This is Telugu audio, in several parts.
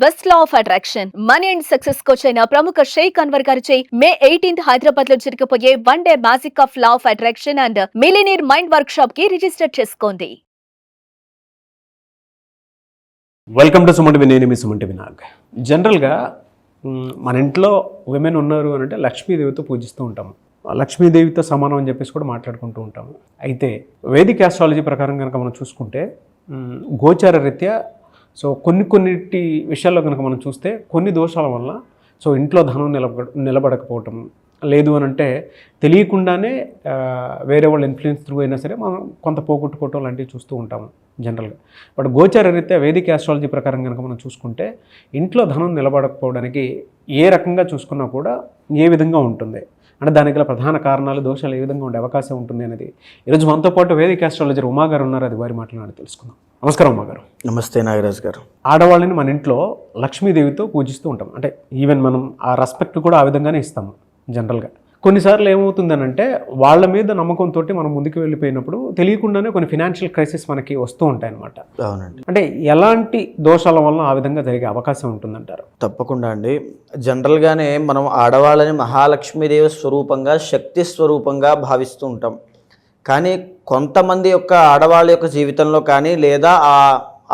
Best law of attraction. Money and success coach అయిన ప్రముఖ షేక్ అన్వర్ గారిచే మే ఎయిటీన్త్ హైదరాబాద్లో జరగబోయే one day magic of law of attraction and millionaire mind work షాప్కి రిజిస్టర్ చేసుకోండి వెల్కమ్ టు సుమంటి నేను మీ సుమంటి వినాగ్ జనరల్గా మన ఇంట్లో విమెన్ ఉన్నారు అని అంటే లక్ష్మీదేవితో పూజిస్తూ ఉంటాము లక్ష్మీదేవితో సమానం అని చెప్పేసి కూడా మాట్లాడుకుంటూ ఉంటాము అయితే వేదిక ఆస్ట్రాలజీ ప్రకారం కనుక మనం చూసుకుంటే గోచార రీత్యా సో కొన్ని కొన్నిటి విషయాల్లో కనుక మనం చూస్తే కొన్ని దోషాల వల్ల సో ఇంట్లో ధనం నిలబడ నిలబడకపోవటం లేదు అని అంటే తెలియకుండానే వేరే వాళ్ళ ఇన్ఫ్లుయెన్స్ త్రూ అయినా సరే మనం కొంత పోగొట్టుకోవటం లాంటివి చూస్తూ ఉంటాము జనరల్గా బట్ గోచార రీత్యా వేదిక ఆస్ట్రాలజీ ప్రకారం కనుక మనం చూసుకుంటే ఇంట్లో ధనం నిలబడకపోవడానికి ఏ రకంగా చూసుకున్నా కూడా ఏ విధంగా ఉంటుంది? అంటే దానికి గల ప్రధాన కారణాలు దోషాలు ఏ విధంగా ఉండే అవకాశం ఉంటుంది అనేది. ఈరోజు మనతో పాటు వేదిక ఆస్ట్రాలజర్ ఉమా గారు ఉన్నారు. అది వారి మాట్లాడి తెలుసుకుందాం. నమస్కారం ఉమా గారు. నమస్తే నాగరాజ్ గారు. ఆడవాళ్ళని మన ఇంట్లో లక్ష్మీదేవితో పూజిస్తూ ఉంటాం. అంటే ఈవెన్ మనం ఆ రెస్పెక్ట్ కూడా ఆ విధంగానే ఇస్తాము జనరల్గా కొన్నిసార్లు ఏమవుతుందనంటే వాళ్ళ మీద నమ్మకంతో మనం ముందుకు వెళ్ళిపోయినప్పుడు తెలియకుండానే కొన్ని ఫినాన్షియల్ క్రైసిస్ మనకి వస్తూ ఉంటాయి అన్నమాట అవునండి. అంటే ఎలాంటి దోషాల వల్ల ఆ విధంగా జరిగే అవకాశం ఉంటుందంటారు? తప్పకుండా అండి. జనరల్గానే మనం ఆడవాళ్ళని మహాలక్ష్మీదేవి స్వరూపంగా శక్తి స్వరూపంగా భావిస్తూ ఉంటాం. కానీ కొంతమంది యొక్క ఆడవాళ్ళ యొక్క జీవితంలో కానీ లేదా ఆ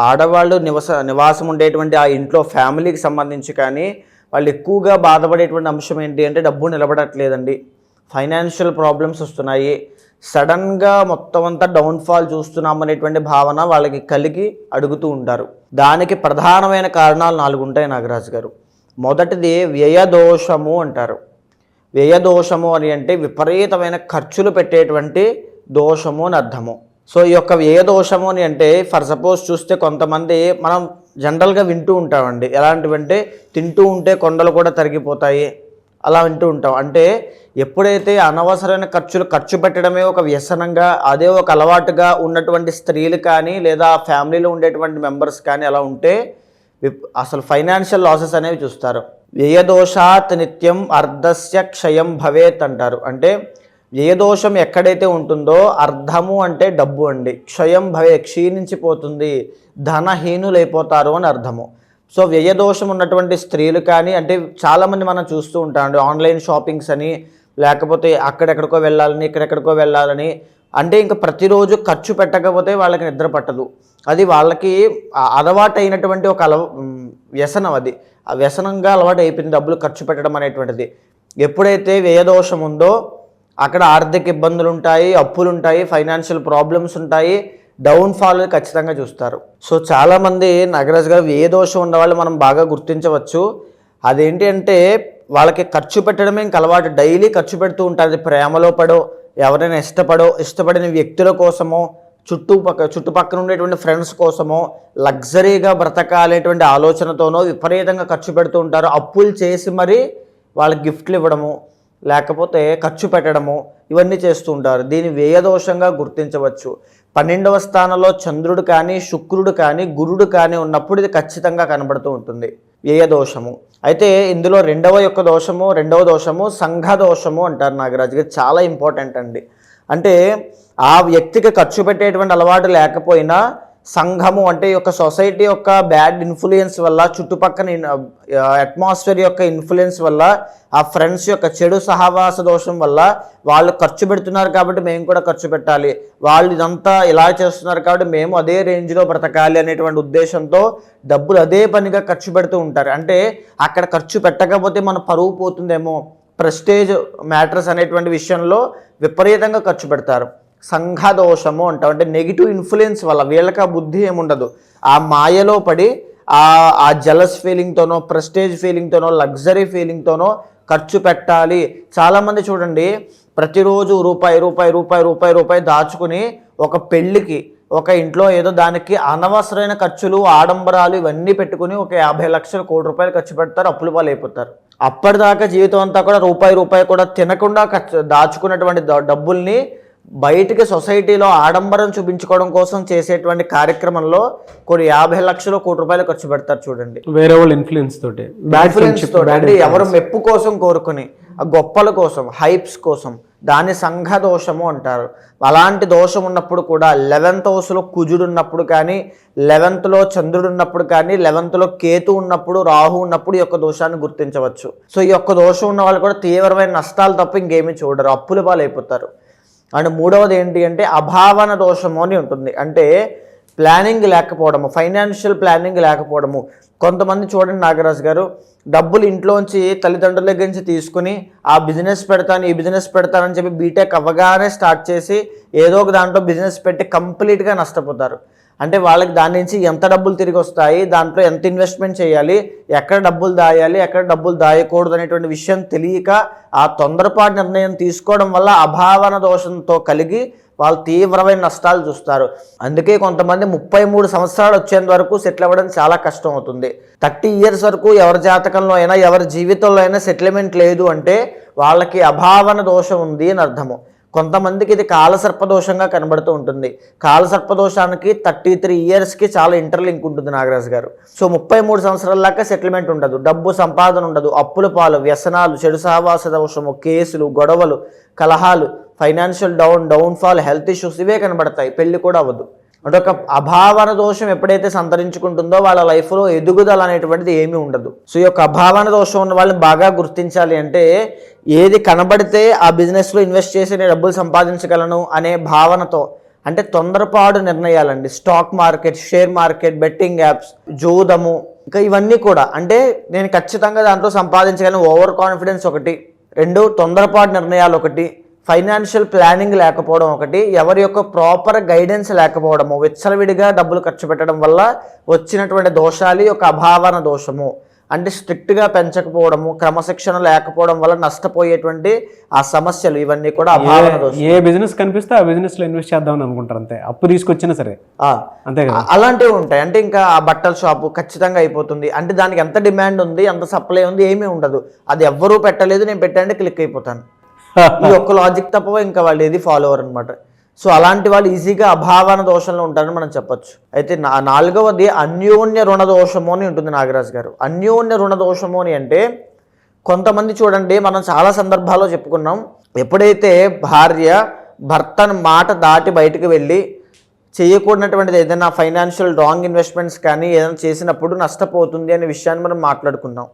ఆడవాళ్ళు నివస నివాసం ఉండేటువంటి ఆ ఇంట్లో ఫ్యామిలీకి సంబంధించి కానీ వాళ్ళు ఎక్కువగా బాధపడేటువంటి అంశం ఏంటి అంటే డబ్బు నిలబడట్లేదండి. ఫైనాన్షియల్ ప్రాబ్లమ్స్ వస్తున్నాయి. సడన్గా మొత్తం అంతా డౌన్ఫాల్ చూస్తున్నాం అనేటువంటి భావన వాళ్ళకి కలిగి అడుగుతూ ఉంటారు. దానికి ప్రధానమైన కారణాలు నాలుగు ఉంటాయి నాగరాజు గారు. మొదటిది వ్యయదోషము అంటారు. వ్యయదోషము అని అంటే విపరీతమైన ఖర్చులు పెట్టేటువంటి దోషము అని అర్థము. సో ఈ యొక్క వ్యయదోషము అని అంటే ఫర్ సపోజ్ చూస్తే కొంతమంది మనం జనరల్గా వింటూ ఉంటామండి. ఎలాంటివంటే తింటూ ఉంటే కొండలు కూడా తరిగిపోతాయి. అలా వింటూ ఉంటాం. అంటే ఎప్పుడైతే అనవసరమైన ఖర్చులు ఖర్చు పెట్టడమే ఒక వ్యసనంగా అదే ఒక అలవాటుగా ఉన్నటువంటి స్త్రీలు కానీ లేదా ఫ్యామిలీలో ఉండేటువంటి మెంబర్స్ కానీ అలా ఉంటే అసలు ఫైనాన్షియల్ లాసెస్ అనేవి చూస్తారు. వ్యయదోషాత్ నిత్యం అర్ధస్య క్షయం భవేత్ అంటారు. అంటే వ్యయదోషం ఎక్కడైతే ఉంటుందో అర్ధము అంటే డబ్బు అండి. క్షయం భవే క్షీణించిపోతుంది. ధనహీనులైపోతారు అని అర్థము. సో వ్యయదోషం ఉన్నటువంటి స్త్రీలు కానీ అంటే చాలామంది మనం చూస్తూ ఉంటామండి ఆన్లైన్ షాపింగ్స్ అని లేకపోతే అక్కడెక్కడికో వెళ్ళాలని ఇక్కడెక్కడికో వెళ్ళాలని. అంటే ఇంకా ప్రతిరోజు ఖర్చు పెట్టకపోతే వాళ్ళకి నిద్ర పట్టదు. అది వాళ్ళకి అలవాటు అయినటువంటి ఒక అలవ వ్యసనం అది. ఆ వ్యసనంగా అలవాటు అయిపోయింది డబ్బులు ఖర్చు పెట్టడం అనేటువంటిది. ఎప్పుడైతే వ్యయదోషం ఉందో అక్కడ ఆర్థిక ఇబ్బందులు ఉంటాయి అప్పులు ఉంటాయి ఫైనాన్షియల్ ప్రాబ్లమ్స్ ఉంటాయి డౌన్ఫాల్ ఖచ్చితంగా చూస్తారు. సో చాలామంది నగరాజ్ గారు ఏ దోషం ఉన్నవాళ్ళు మనం బాగా గుర్తించవచ్చు. అదేంటి అంటే వాళ్ళకి ఖర్చు పెట్టడమే ఇంక అలవాటు. డైలీ ఖర్చు పెడుతూ ఉంటారు. అది ప్రేమలో పడో ఎవరైనా ఇష్టపడో ఇష్టపడిన వ్యక్తుల కోసమో చుట్టుపక్క చుట్టుపక్కల ఉండేటువంటి ఫ్రెండ్స్ కోసమో లగ్జరీగా బ్రతకాలేటువంటి ఆలోచనతోనో విపరీతంగా ఖర్చు పెడుతూ ఉంటారు. అప్పులు చేసి మరీ వాళ్ళకి గిఫ్ట్లు ఇవ్వడము లేకపోతే ఖర్చు పెట్టడము ఇవన్నీ చేస్తూ ఉంటారు. దీని వ్యయదోషంగా గుర్తించవచ్చు. పన్నెండవ స్థానంలో చంద్రుడు కానీ శుక్రుడు కానీ గురుడు కానీ ఉన్నప్పుడు ఇది ఖచ్చితంగా కనబడుతూ ఉంటుంది. వ్యయదోషము అయితే ఇందులో రెండవ యొక్క దోషము రెండవ దోషము సంఘ దోషము అంటారు నాగరాజు గారు. చాలా ఇంపార్టెంట్ అండి. అంటే ఆ వ్యక్తికి ఖర్చు పెట్టేటువంటి అలవాటు లేకపోయినా సంఘము అంటే ఈ యొక్క సొసైటీ యొక్క బ్యాడ్ ఇన్ఫ్లుయెన్స్ వల్ల చుట్టుపక్కల అట్మాస్ఫియర్ యొక్క ఇన్ఫ్లుయెన్స్ వల్ల ఆ ఫ్రెండ్స్ యొక్క చెడు సహవాస దోషం వల్ల వాళ్ళు ఖర్చు పెడుతున్నారు కాబట్టి మేము కూడా ఖర్చు పెట్టాలి. వాళ్ళు ఇదంతా ఇలా చేస్తున్నారు కాబట్టి మేము అదే రేంజ్లో బ్రతకాలి అనేటువంటి ఉద్దేశంతో డబ్బులు అదే పనిగా ఖర్చు పెడుతూ ఉంటారు. అంటే అక్కడ ఖర్చు పెట్టకపోతే మన పరువు పోతుందేమో ప్రెస్టేజ్ మ్యాటర్స్ అనేటువంటి విషయంలో విపరీతంగా ఖర్చు పెడతారు. సంఘదోషము అంటాం. అంటే నెగిటివ్ ఇన్ఫ్లుయెన్స్ వల్ల వీళ్ళకి ఆ బుద్ధి ఏముండదు. ఆ మాయలో పడి ఆ ఆ జలస్ ఫీలింగ్తోనో ప్రెస్టేజ్ ఫీలింగ్తోనో లగ్జరీ ఫీలింగ్తోనో ఖర్చు పెట్టాలి. చాలామంది చూడండి ప్రతిరోజు రూపాయి రూపాయి రూపాయి రూపాయి రూపాయి దాచుకుని ఒక పెళ్ళికి ఒక ఇంట్లో ఏదో దానికి అనవసరమైన ఖర్చులు ఆడంబరాలు ఇవన్నీ పెట్టుకుని ఒక యాభై లక్షలు కోటి రూపాయలు ఖర్చు పెడతారు అప్పుల పాలైపోతారు. అప్పటిదాకా జీవితం అంతా కూడా రూపాయి రూపాయి కూడా తినకుండా ఖర్చు దాచుకున్నటువంటి డబ్బుల్ని బయటికి సొసైటీలో ఆడంబరం చూపించుకోవడం కోసం చేసేటువంటి కార్యక్రమంలో కొన్ని యాభై లక్షలు కోటి రూపాయలు ఖర్చు పెడతారు చూడండి. వేరే వాళ్ళ ఇన్ఫ్లుయెన్స్ తోటి. అంటే ఎవరు మెప్పు కోసం కోరుకుని ఆ గొప్పల కోసం హైప్స్ కోసం దాన్ని సంఘ దోషము అంటారు. అలాంటి దోషం ఉన్నప్పుడు కూడా లెవెన్త్ హౌస్లో కుజుడు ఉన్నప్పుడు కానీ లెవెన్త్లో చంద్రుడు ఉన్నప్పుడు కానీ లెవెన్త్లో కేతు ఉన్నప్పుడు రాహు ఉన్నప్పుడు ఈ యొక్క దోషాన్ని గుర్తించవచ్చు. సో ఈ యొక్క దోషం ఉన్న వాళ్ళు కూడా తీవ్రమైన నష్టాలు తప్ప ఇంకేమీ చూడరు. అప్పుల పాలైపోతారు. అండ్ మూడవది ఏంటి అంటే అభావన దోషము అని ఉంటుంది. అంటే ప్లానింగ్ లేకపోవడము ఫైనాన్షియల్ ప్లానింగ్ లేకపోవడము. కొంతమంది చూడండి నాగరాజు గారు డబ్బులు ఇంట్లోంచి తల్లిదండ్రుల దగ్గర నుంచి తీసుకుని ఆ బిజినెస్ పెడతాను ఈ బిజినెస్ పెడతానని చెప్పి బీటెక్ అవ్వగానే స్టార్ట్ చేసి ఏదో ఒక దాంట్లో బిజినెస్ పెట్టి కంప్లీట్గా నష్టపోతారు. అంటే వాళ్ళకి దాని నుంచి ఎంత డబ్బులు తిరిగి వస్తాయి దాంట్లో ఎంత ఇన్వెస్ట్మెంట్ చేయాలి ఎక్కడ డబ్బులు దాయాలి ఎక్కడ డబ్బులు దాయకూడదు అనేటువంటి విషయం తెలియక ఆ తొందరపాటు నిర్ణయం తీసుకోవడం వల్ల అభావన దోషంతో కలిగి వాళ్ళు తీవ్రమైన నష్టాలు చూస్తారు. అందుకే కొంతమంది ముప్పై మూడు సంవత్సరాలు వచ్చేంత వరకు సెటిల్ అవ్వడం చాలా కష్టం అవుతుంది. థర్టీ ఇయర్స్ వరకు ఎవరి జాతకంలో అయినా ఎవరి జీవితంలో అయినా సెటిల్మెంట్ లేదు అంటే వాళ్ళకి అభావన దోషం ఉంది అని అర్థము. కొంతమందికి ఇది కాలసర్పదోషంగా కనబడుతూ ఉంటుంది. కాలసర్పదోషానికి థర్టీ త్రీ ఇయర్స్కి చాలా ఇంటర్లింక్ ఉంటుంది నాగరాజు గారు. సో ముప్పై మూడు సంవత్సరాల దాకా సెటిల్మెంట్ ఉండదు. డబ్బు సంపాదన ఉండదు. అప్పుల పాలు వ్యసనాలు చెడు సహవాస దోషము కేసులు గొడవలు కలహాలు financial down downfall health issues ఇవే కనబడతాయి. పెళ్ళి కూడా అవ్వదు. అంటే ఒక అభావన దోషం ఎప్పుడైతే సంతరించుకుంటుందో వాళ్ళ లైఫ్లో ఎదుగుదల అనేటువంటిది ఏమీ ఉండదు. సో ఈ యొక్క అభావన దోషం ఉన్న వాళ్ళని బాగా గుర్తించాలి అంటే ఏది కనబడితే ఆ బిజినెస్లో ఇన్వెస్ట్ చేసి నేను డబ్బులు సంపాదించగలను అనే భావనతో అంటే తొందరపాటు నిర్ణయాలండి. Stock market share market betting apps జూదము ఇంకా ఇవన్నీ కూడా. అంటే నేను ఖచ్చితంగా దాంట్లో సంపాదించగలను ఓవర్ కాన్ఫిడెన్స్ ఒకటి. రెండు తొందరపాటు నిర్ణయాలు ఒకటి. ఫైనాన్షియల్ ప్లానింగ్ లేకపోవడం ఒకటి ఎవరి యొక్క ప్రాపర్ గైడెన్స్ లేకపోవడము విచ్చలవిడిగా డబ్బులు ఖర్చు పెట్టడం వల్ల వచ్చినటువంటి దోషాలు యొక్క అభావన దోషము. అంటే స్ట్రిక్ట్గా పెంచకపోవడము క్రమశిక్షణ లేకపోవడం వల్ల నష్టపోయేటువంటి ఆ సమస్యలు ఇవన్నీ కూడా అభావన దోషం. ఏ బిజినెస్ కనిపిస్తే ఆ బిజినెస్లో ఇన్వెస్ట్ చేద్దామని అనుకుంటారు అంతే. అప్పు తీసుకొచ్చినా సరే. అంతే కదా? అలాంటివి ఉంటాయి. అంటే ఇంకా ఆ బట్టల షాపు ఖచ్చితంగా అయిపోతుంది. అంటే దానికి ఎంత డిమాండ్ ఉంది ఎంత సప్లై ఉంది ఏమీ ఉండదు. అది ఎవ్వరూ పెట్టలేదు నేను పెట్టండి క్లిక్ అయిపోతాను. ఈ ఒక్క లాజిక్ తప్ప ఇంకా వాళ్ళు ఏది ఫాలోవర్ అనమాట సో అలాంటి వాళ్ళు ఈజీగా అభావన దోషంలో ఉంటారని మనం చెప్పొచ్చు. అయితే నా నాలుగవది అన్యోన్య రుణ దోషము అని ఉంటుంది నాగరాజు గారు. అన్యోన్య రుణ దోషము అని అంటే కొంతమంది చూడండి మనం చాలా సందర్భాల్లో చెప్పుకున్నాం ఎప్పుడైతే భార్య భర్తను మాట దాటి బయటకు వెళ్ళి చేయకూడనటువంటిది ఏదైనా ఫైనాన్షియల్ రాంగ్ ఇన్వెస్ట్మెంట్స్ కానీ ఏదైనా చేసినప్పుడు నష్టపోతుంది అనే విషయాన్ని మనం మాట్లాడుకున్నాం.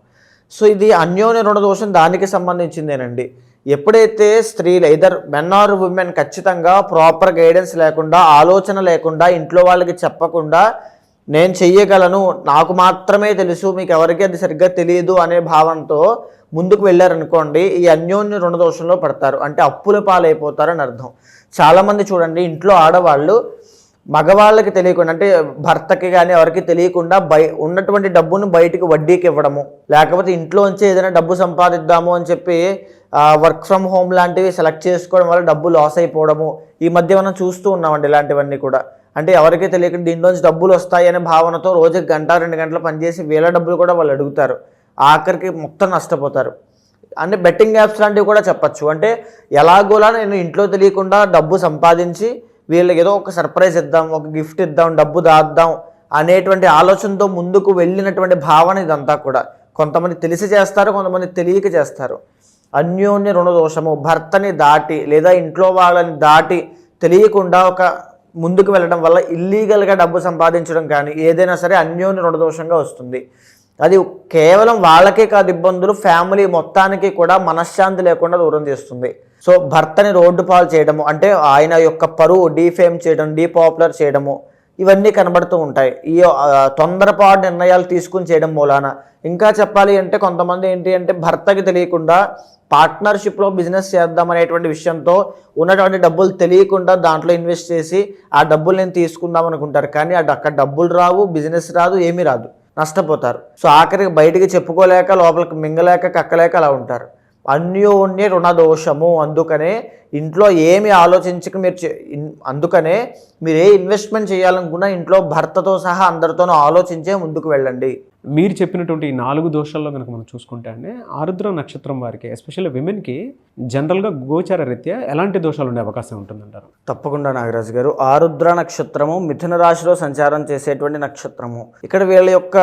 సో ఇది అన్యోన్య రుణ దోషం దానికి సంబంధించిందేనండి. ఎప్పుడైతే స్త్రీలు ఇదర్ మెన్ ఆర్ ఉమెన్ ఖచ్చితంగా ప్రాపర్ గైడెన్స్ లేకుండా ఆలోచన లేకుండా ఇంట్లో వాళ్ళకి చెప్పకుండా నేను చెయ్యగలను నాకు మాత్రమే తెలుసు మీకు ఎవరికి అది సరిగ్గా తెలియదు అనే భావంతో ముందుకు వెళ్ళారనుకోండి ఈ అన్యోన్య రుణదోషంలో పడతారు. అంటే అప్పుల పాలైపోతారని అర్థం. చాలామంది చూడండి ఇంట్లో ఆడవాళ్ళు మగవాళ్ళకి తెలియకుండా అంటే భర్తకి కానీ ఎవరికి తెలియకుండా బయ ఉన్నటువంటి డబ్బును బయటికి వడ్డీకి ఇవ్వడము. లేకపోతే ఇంట్లోంచి ఏదైనా డబ్బు సంపాదిద్దాము అని చెప్పి వర్క్ ఫ్రమ్ హోమ్ లాంటివి సెలెక్ట్ చేసుకోవడం వల్ల డబ్బు లాస్ అయిపోవడము. ఈ మధ్య మనం చూస్తూ ఉన్నామండి ఇలాంటివన్నీ కూడా. అంటే ఎవరికీ తెలియకుండా దీంట్లోంచి డబ్బులు వస్తాయి అనే భావనతో రోజుకి గంట రెండు గంటలు పనిచేసి వేల డబ్బులు కూడా వాళ్ళు అడుగుతారు. ఆఖరికి మొత్తం నష్టపోతారు. అంటే బెట్టింగ్ యాప్స్ లాంటివి కూడా చెప్పచ్చు. అంటే ఎలాగోలా నేను ఇంట్లో తెలియకుండా డబ్బు సంపాదించి వీళ్ళకి ఏదో ఒక సర్ప్రైజ్ ఇద్దాం ఒక గిఫ్ట్ ఇద్దాం డబ్బు దాద్దాం అనేటువంటి ఆలోచనతో ముందుకు వెళ్ళినటువంటి భావన ఇదంతా కూడా. కొంతమంది తెలిసి చేస్తారు కొంతమంది తెలియక చేస్తారు. అన్యోన్య రుణదోషము భర్తని దాటి లేదా ఇంట్లో వాళ్ళని దాటి తెలియకుండా ఒక ముందుకు వెళ్ళడం వల్ల ఇల్లీగల్గా డబ్బు సంపాదించడం కానీ ఏదైనా సరే అన్యోన్య రుణదోషంగా వస్తుంది. అది కేవలం వాళ్ళకే కాదు ఇబ్బందులు ఫ్యామిలీ మొత్తానికి కూడా మనశ్శాంతి లేకుండా దూరం చేస్తుంది. సో భర్తని రోడ్డు పాలు చేయడము అంటే ఆయన యొక్క పరువు డీఫేమ్ చేయడం డీపాపులర్ చేయడము ఇవన్నీ కనబడుతూ ఉంటాయి. ఈ తొందరపాటు నిర్ణయాలు తీసుకుని చేయడం మూలాన. ఇంకా చెప్పాలి అంటే కొంతమంది ఏంటి అంటే భర్తకి తెలియకుండా పార్ట్నర్షిప్లో బిజినెస్ చేద్దాం అనేటువంటి విషయంతో ఉన్నటువంటి డబ్బులు తెలియకుండా దాంట్లో ఇన్వెస్ట్ చేసి ఆ డబ్బులు నేను తీసుకుందాం అనుకుంటారు. కానీ అటు అక్కడ డబ్బులు రావు బిజినెస్ రాదు ఏమీ రాదు. నష్టపోతారు. సో ఆఖరికి బయటికి చెప్పుకోలేక లోపలికి మింగలేక కక్కలేక అలా ఉంటారు. అన్యోన్య రుణదోషము. అందుకనే ఇంట్లో ఏమి ఆలోచించక మీరు అందుకనే మీరు ఏ ఇన్వెస్ట్మెంట్ చేయాలనుకున్నా ఇంట్లో భర్తతో సహా అందరితోనూ ఆలోచించే ముందుకు వెళ్ళండి. మీరు చెప్పినటువంటి ఈ నాలుగు దోషాల్లో కనుక మనం చూసుకుంటే అండి ఆరుద్ర నక్షత్రం వారికి ఎస్పెషల్లీ విమెన్కి జనరల్గా గోచార రీత్యా ఎలాంటి దోషాలు ఉండే అవకాశం ఉంటుందంటారు? తప్పకుండా నాగరాజు గారు. ఆరుద్ర నక్షత్రము మిథున రాశిలో సంచారం చేసేటువంటి నక్షత్రము. ఇక్కడ వీళ్ళ యొక్క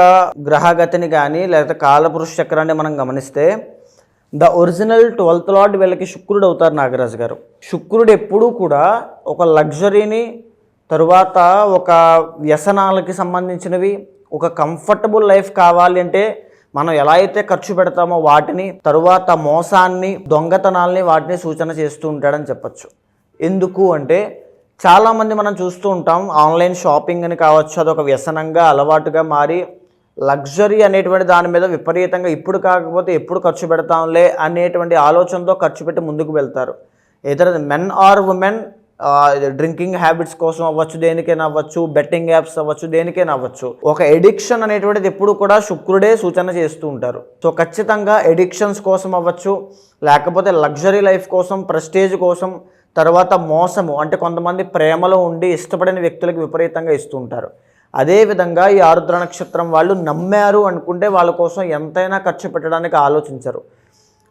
గ్రహగతిని కానీ లేకపోతే కాలపురుష చక్రాన్ని మనం గమనిస్తే ద ఒరిజినల్ ట్వెల్త్ లార్డ్ వీళ్ళకి శుక్రుడు అవుతారు నాగరాజు గారు. శుక్రుడు ఎప్పుడూ కూడా ఒక లగ్జరీని తరువాత ఒక వ్యసనాలకి సంబంధించినవి ఒక కంఫర్టబుల్ లైఫ్ కావాలి అంటే మనం ఎలా అయితే ఖర్చు పెడతామో వాటిని తరువాత మోసాన్ని దొంగతనాల్ని వాటిని సూచన చేస్తూ ఉంటాడని చెప్పచ్చు. ఎందుకు అంటే చాలామంది మనం చూస్తూ ఉంటాం ఆన్లైన్ షాపింగ్ అని కావచ్చు అదొక వ్యసనంగా అలవాటుగా మారి లగ్జరీ అనేటువంటి దాని మీద విపరీతంగా ఇప్పుడు కాకపోతే ఎప్పుడు ఖర్చు పెడతాంలే అనేటువంటి ఆలోచనతో ఖర్చు పెట్టి ముందుకు వెళ్తారు. Either men or women drinking habits కోసం అవ్వచ్చు దేనికైనా అవ్వచ్చు బెట్టింగ్ యాప్స్ అవ్వచ్చు దేనికైనా అవ్వచ్చు. ఒక ఎడిక్షన్ అనేటువంటిది ఎప్పుడు కూడా శుక్రుడే సూచన చేస్తూ ఉంటారు. సో ఖచ్చితంగా ఎడిక్షన్స్ కోసం అవ్వచ్చు లేకపోతే లగ్జరీ లైఫ్ కోసం ప్రెస్టేజ్ కోసం తర్వాత మోసము అంటే కొంతమంది ప్రేమలో ఉండి ఇష్టపడిన వ్యక్తులకు విపరీతంగా ఇస్తూ ఉంటారు. అదేవిధంగా ఈ ఆరుద్ర నక్షత్రం వాళ్ళు నమ్మారు అనుకుంటే వాళ్ళ కోసం ఎంతైనా ఖర్చు పెట్టడానికి ఆలోచించరు.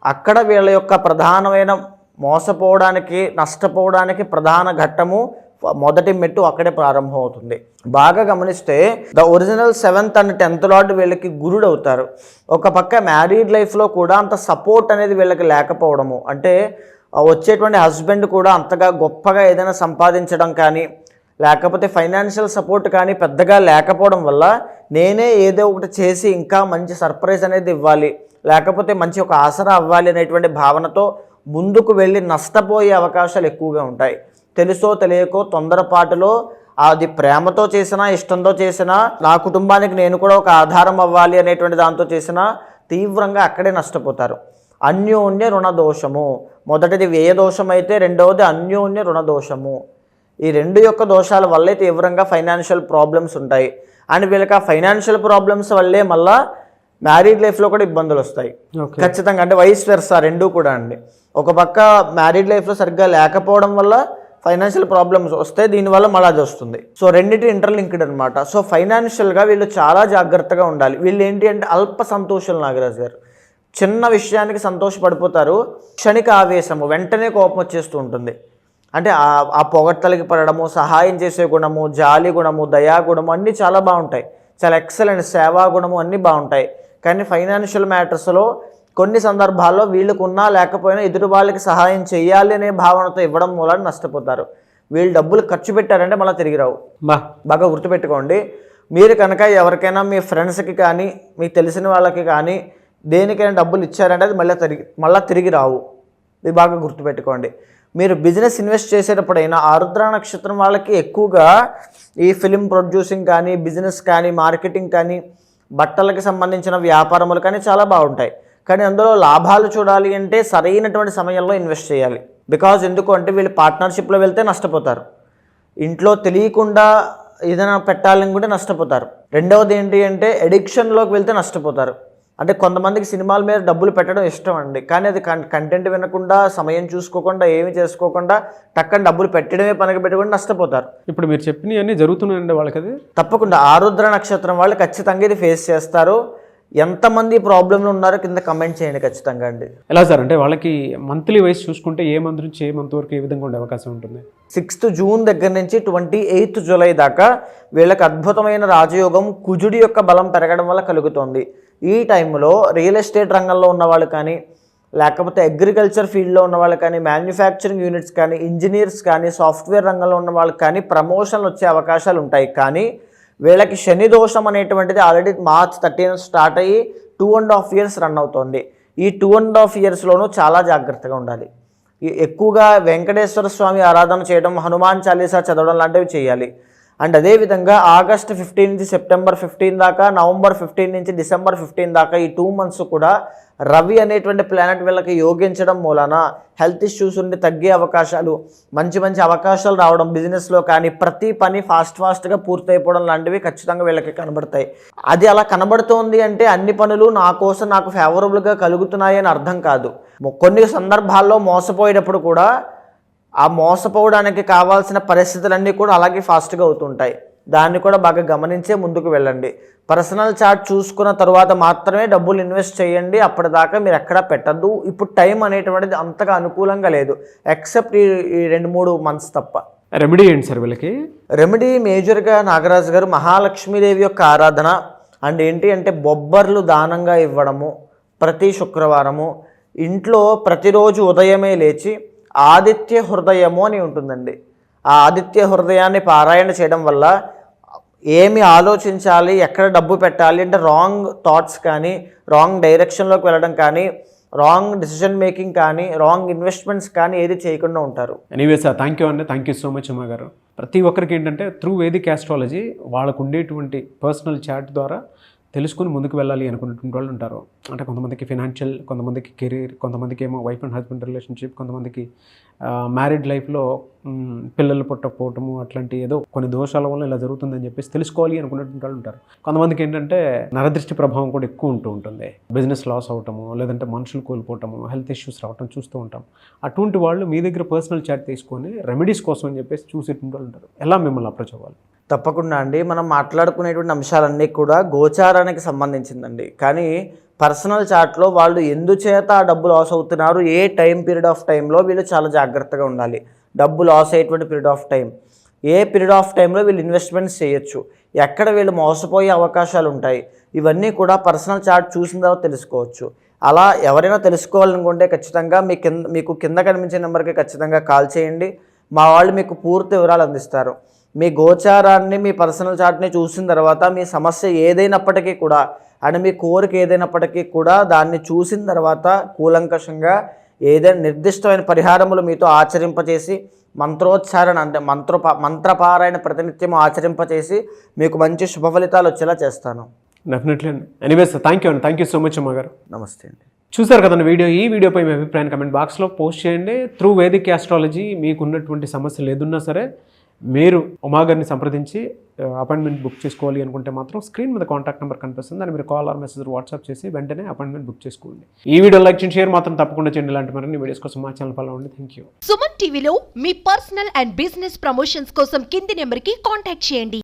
అక్కడ వీళ్ళ యొక్క ప్రధానమైన మోసపోవడానికి నష్టపోవడానికి ప్రధాన ఘట్టము మొదటి మెట్టు అక్కడే ప్రారంభం అవుతుంది బాగా గమనిస్తే the original seventh and tenth lord వీళ్ళకి గురుడు అవుతారు ఒక పక్క మ్యారీడ్ లైఫ్లో కూడా అంత సపోర్ట్ అనేది వీళ్ళకి లేకపోవడము. అంటే వచ్చేటువంటి హస్బెండ్ కూడా అంతగా గొప్పగా ఏదైనా సంపాదించడం కానీ లేకపోతే ఫైనాన్షియల్ సపోర్ట్ కానీ పెద్దగా లేకపోవడం వల్ల నేనే ఏదో ఒకటి చేసి ఇంకా మంచి సర్ప్రైజ్ అనేది ఇవ్వాలి లేకపోతే మంచి ఒక ఆసరా అవ్వాలి అనేటువంటి భావనతో ముందుకు వెళ్ళి నష్టపోయే అవకాశాలు ఎక్కువగా ఉంటాయి. తెలుసో తెలియకో తొందరపాటులో అది ప్రేమతో చేసినా ఇష్టంతో చేసినా నా కుటుంబానికి నేను కూడా ఒక ఆధారం అవ్వాలి అనేటువంటి దాంతో చేసినా తీవ్రంగా అక్కడే నష్టపోతారు. అన్యోన్య రుణదోషము మొదటిది వ్యయ దోషం అయితే రెండవది అన్యోన్య రుణదోషము ఈ రెండు యొక్క దోషాల వల్లే తీవ్రంగా ఫైనాన్షియల్ ప్రాబ్లమ్స్ ఉంటాయి. అండ్ వీళ్ళకి ఆ ఫైనాన్షియల్ ప్రాబ్లమ్స్ వల్లే మళ్ళా మ్యారీడ్ లైఫ్లో కూడా ఇబ్బందులు వస్తాయి. ఖచ్చితంగా అంటే వైస్ వెర్సా రెండూ కూడా అండి. ఒక పక్క మ్యారీడ్ లైఫ్లో సరిగ్గా లేకపోవడం వల్ల ఫైనాన్షియల్ ప్రాబ్లమ్స్ వస్తే దీనివల్ల మళ్ళీ అది వస్తుంది. సో రెండింటి ఇంటర్లింక్డ్ అనమాట సో ఫైనాన్షియల్గా వీళ్ళు చాలా జాగ్రత్తగా ఉండాలి. వీళ్ళు ఏంటి అంటే అల్ప సంతోషాలు నాగరాజు గారు. చిన్న విషయానికి సంతోషపడిపోతారు. క్షణిక ఆవేశము వెంటనే కోపం వచ్చేస్తూ ఉంటుంది. అంటే ఆ- పొగడ్తలకి పడడము సహాయం చేసే గుణము జాలి గుణము దయా గుణము అన్నీ చాలా బాగుంటాయి. చాలా ఎక్సలెంట్ సేవా గుణము అన్నీ బాగుంటాయి. కానీ ఫైనాన్షియల్ మ్యాటర్స్లో కొన్ని సందర్భాల్లో వీళ్ళకు ఉన్నా లేకపోయినా ఎదుటి వాళ్ళకి సహాయం చేయాలి అనే భావనతో ఇవ్వడం మూలాన నష్టపోతారు. వీళ్ళు డబ్బులు ఖర్చు పెట్టారంటే మళ్ళీ తిరిగి రావు. బా. బాగా గుర్తుపెట్టుకోండి. మీరు కనుక ఎవరికైనా మీ ఫ్రెండ్స్కి కానీ మీకు తెలిసిన వాళ్ళకి కానీ దేనికైనా డబ్బులు ఇచ్చారంటే అది మళ్ళీ తిరిగి మళ్ళీ తిరిగి రావు. ఇది బాగా గుర్తుపెట్టుకోండి. మీరు బిజినెస్ ఇన్వెస్ట్ చేసేటప్పుడైనా ఆరుద్ర నక్షత్రం వాళ్ళకి ఎక్కువగా ఈ ఫిలిం ప్రొడ్యూసింగ్ కానీ బిజినెస్ కానీ మార్కెటింగ్ కానీ బట్టలకు సంబంధించిన వ్యాపారములు కానీ చాలా బాగుంటాయి. కానీ అందులో లాభాలు చూడాలి అంటే సరైనటువంటి సమయంలో ఇన్వెస్ట్ చేయాలి. బికాజ్ ఎందుకు అంటే వీళ్ళు పార్ట్నర్షిప్లో వెళ్తే నష్టపోతారు. ఇంట్లో తెలియకుండా ఏదైనా పెట్టాలని కూడా నష్టపోతారు. రెండవది ఏంటి అంటే ఎడిక్షన్లోకి వెళ్తే నష్టపోతారు. అంటే కొంతమందికి సినిమాల మీద డబ్బులు పెట్టడం ఇష్టం అండి. కానీ అది కంటెంట్ వినకుండా సమయం చూసుకోకుండా ఏమి చేసుకోకుండా టక్కని డబ్బులు పెట్టడమే పనికి పెట్టుకుంటే నష్టపోతారు. ఇప్పుడు మీరు చెప్పినవన్నీ జరుగుతున్నాయండి వాళ్ళకి అది తప్పకుండా. ఆరుద్ర నక్షత్రం వాళ్ళు ఖచ్చితంగా ఇది ఫేస్ చేస్తారు. ఎంతమంది ప్రాబ్లంలు ఉన్నారో కింద కమెంట్ చేయండి ఖచ్చితంగా అండి. ఎలా సార్? అంటే వాళ్ళకి మంత్లీ వైజ్ చూసుకుంటే ఏ మంత్ నుంచి ఏ మంత్ వరకు ఏ విధంగా ఉండే అవకాశం ఉంటుంది? సిక్స్త్ జూన్ దగ్గర నుంచి ట్వంటీ ఎయిత్ జూలై దాకా వీళ్ళకి అద్భుతమైన రాజయోగం కుజుడి యొక్క బలం పెరగడం వల్ల కలుగుతోంది. ఈ టైంలో రియల్ ఎస్టేట్ రంగంలో ఉన్న వాళ్ళు కానీ లేకపోతే అగ్రికల్చర్ ఫీల్డ్లో ఉన్న వాళ్ళు కానీ మ్యానుఫ్యాక్చరింగ్ యూనిట్స్ కానీ ఇంజనీర్స్ కానీ సాఫ్ట్వేర్ రంగంలో ఉన్న వాళ్ళకి కానీ ప్రమోషన్లు వచ్చే అవకాశాలు ఉంటాయి. కానీ వీళ్ళకి శని దోషం అనేటువంటిది ఆల్రెడీ మార్చ్ థర్టీన్ స్టార్ట్ అయ్యి two and half years run అవుతుంది. ఈ టూ అండ్ హాఫ్ ఇయర్స్లోనూ చాలా జాగ్రత్తగా ఉండాలి. ఎక్కువగా వెంకటేశ్వర స్వామి ఆరాధన చేయడం హనుమాన్ చాలీసా చదవడం లాంటివి చేయాలి. అండ్ అదేవిధంగా ఆగస్ట్ ఫిఫ్టీన్ నుంచి సెప్టెంబర్ ఫిఫ్టీన్ దాకా నవంబర్ ఫిఫ్టీన్ నుంచి డిసెంబర్ ఫిఫ్టీన్ దాకా ఈ టూ మంత్స్ కూడా రవి అనేటువంటి ప్లానెట్ వీళ్ళకి యోగించడం మూలన హెల్త్ ఇష్యూస్ ఉండి తగ్గే అవకాశాలు మంచి మంచి అవకాశాలు రావడం బిజినెస్లో కానీ ప్రతి పని ఫాస్ట్ ఫాస్ట్గా పూర్తయిపోవడం లాంటివి ఖచ్చితంగా వీళ్ళకి కనబడతాయి. అది అలా కనబడుతోంది అంటే అన్ని పనులు నా కోసం నాకు ఫేవరబుల్గా కలుగుతున్నాయి అని అర్థం కాదు. కొన్ని సందర్భాల్లో మోసపోయేటప్పుడు కూడా ఆ మోసపోవడానికి కావాల్సిన పరిస్థితులన్నీ కూడా అలాగే ఫాస్ట్గా అవుతుంటాయి. దాన్ని కూడా బాగా గమనించే ముందుకు వెళ్ళండి. పర్సనల్ చార్ట్ చూసుకున్న తర్వాత మాత్రమే డబ్బులు ఇన్వెస్ట్ చేయండి. అప్పటిదాకా మీరు ఎక్కడా పెట్టద్దు. ఇప్పుడు టైం అనేటువంటిది అంతగా అనుకూలంగా లేదు. ఎక్సెప్ట్ ఈ ఈ రెండు మూడు మంత్స్ తప్ప. రెమెడీ ఏంటి సార్ వీళ్ళకి? రెమెడీ మేజర్గా నాగరాజు గారు మహాలక్ష్మీదేవి యొక్క ఆరాధన. అండ్ ఏంటి అంటే బొబ్బర్లు దానంగా ఇవ్వడము ప్రతి శుక్రవారము. ఇంట్లో ప్రతిరోజు ఉదయమే లేచి ఆదిత్య హృదయము అని ఉంటుందండి. ఆ ఆదిత్య హృదయాన్ని పారాయణ చేయడం వల్ల ఏమి ఆలోచించాలి ఎక్కడ డబ్బు పెట్టాలి అంటే రాంగ్ థాట్స్ కానీ రాంగ్ డైరెక్షన్లోకి వెళ్ళడం కానీ రాంగ్ డిసిషన్ మేకింగ్ కానీ రాంగ్ ఇన్వెస్ట్మెంట్స్ కానీ ఏది చేయకుండా ఉంటారు. ఎనీవేస్ థ్యాంక్ యూ అండి. థ్యాంక్ యూ సో మచ్ అమ్మ గారు. ప్రతి ఒక్కరికి ఏంటంటే త్రూ వేదిక్ ఆస్ట్రాలజీ వాళ్ళకు ఉండేటువంటి పర్సనల్ చాట్ ద్వారా తెలుసుకుని ముందుకు వెళ్ళాలి అనుకున్నటువంటి వాళ్ళు ఉంటారు. అంటే కొంతమందికి ఫినాన్షియల్ కొంతమందికి కెరీర్ కొంతమందికి ఏమో వైఫ్ అండ్ హస్బెండ్ రిలేషన్షిప్ కొంతమందికి మ్యారీడ్ లైఫ్లో పిల్లలు పుట్టకపోవటము అట్లాంటి ఏదో కొన్ని దోషాల వల్ల ఇలా జరుగుతుందని చెప్పేసి తెలుసుకోవాలి అనుకున్నటువంటి వాళ్ళు ఉంటారు. కొంతమందికి ఏంటంటే నరదృష్టి ప్రభావం కూడా ఎక్కువ ఉంటూ ఉంటుంది. బిజినెస్ లాస్ అవటము లేదంటే మనుషులు కోల్పోవటము హెల్త్ ఇష్యూస్ రావటం చూస్తూ ఉంటాం. అటువంటి వాళ్ళు మీ దగ్గర పర్సనల్ చాట్ తీసుకొని రెమెడీస్ కోసం అని చెప్పేసి చూసేటువంటి వాళ్ళు ఉంటారు. ఎలా మిమ్మల్ని అప్రోచ్ అవ్వాలి? తప్పకుండా అండి. మనం మాట్లాడుకునేటువంటి అంశాలన్నీ కూడా గోచారానికి సంబంధించిందండి. కానీ పర్సనల్ చాట్లో వాళ్ళు ఎందుచేత ఆ డబ్బు లాస్ అవుతున్నారు ఏ టైం పీరియడ్ ఆఫ్ టైంలో వీళ్ళు చాలా జాగ్రత్తగా ఉండాలి. డబ్బు లాస్ అయ్యేటువంటి పీరియడ్ ఆఫ్ టైం. ఏ పీరియడ్ ఆఫ్ టైంలో వీళ్ళు ఇన్వెస్ట్మెంట్స్ చేయొచ్చు. ఎక్కడ వీళ్ళు మోసపోయే అవకాశాలు ఉంటాయి. ఇవన్నీ కూడా పర్సనల్ చార్ట్ చూసిన తర్వాత తెలుసుకోవచ్చు. అలా ఎవరైనా తెలుసుకోవాలనుకుంటే ఖచ్చితంగా మీ కింద మీకు కింద కనిపించే నెంబర్కి ఖచ్చితంగా కాల్ చేయండి. మా వాళ్ళు మీకు పూర్తి వివరాలు అందిస్తారు. మీ గోచారాన్ని మీ పర్సనల్ చార్ట్ని చూసిన తర్వాత మీ సమస్య ఏదైనప్పటికీ కూడా అండ్ మీ కోరిక ఏదైనప్పటికీ కూడా దాన్ని చూసిన తర్వాత కూలంకషంగా ఏదైనా నిర్దిష్టమైన పరిహారములు మీతో ఆచరింపచేసి మంత్రోచ్చారణ అంటే మంత్ర మంత్రపారాయణ ప్రతినిత్యం ఆచరింపచేసి మీకు మంచి శుభ ఫలితాలు వచ్చేలా చేస్తాను. డెఫినెట్లీ అండి. ఎనీవేస్ థ్యాంక్ యూ అండి. థ్యాంక్ యూ సో మచ్ అమ్మ గారు. నమస్తే అండి. చూసారు కదండి వీడియో? ఈ వీడియోపై మీ అభిప్రాయాన్ని కమెంట్ బాక్స్లో పోస్ట్ చేయండి. త్రూ వేదిక్ ఆస్ట్రాలజీ మీకు ఉన్నటువంటి సమస్యలు ఏదున్నా సరే మీరు ఉమాగర్ని సంప్రదించి అపాయింట్మెంట్ బుక్ చేసుకోవాలి అనుకుంటే మాత్రం స్క్రీన్ మీద కాంటాక్ట్ నెంబర్ కనిపిస్తుంది. దాన్ని మీరు కాల్ ఆర్ మెసేజ్ వాట్సాప్ చేసి వెంటనే అపాయింట్మెంట్ బుక్ చేసుకోండి. ఈ వీడియో లైక్ చేయండి షేర్ మాత్రం తప్పకుండా చేయండి. ఇలాంటి మరిన్ని వీడియోస్ కోసం మా ఛానల్ ఫాలో అవ్వండి. థ్యాంక్ యూ సుమన్ టీవీలో మీ పర్సనల్ అండ్ బిజినెస్ ప్రమోషన్స్ కోసం కింది నెంబర్కి కాంటాక్ట్ చేయండి.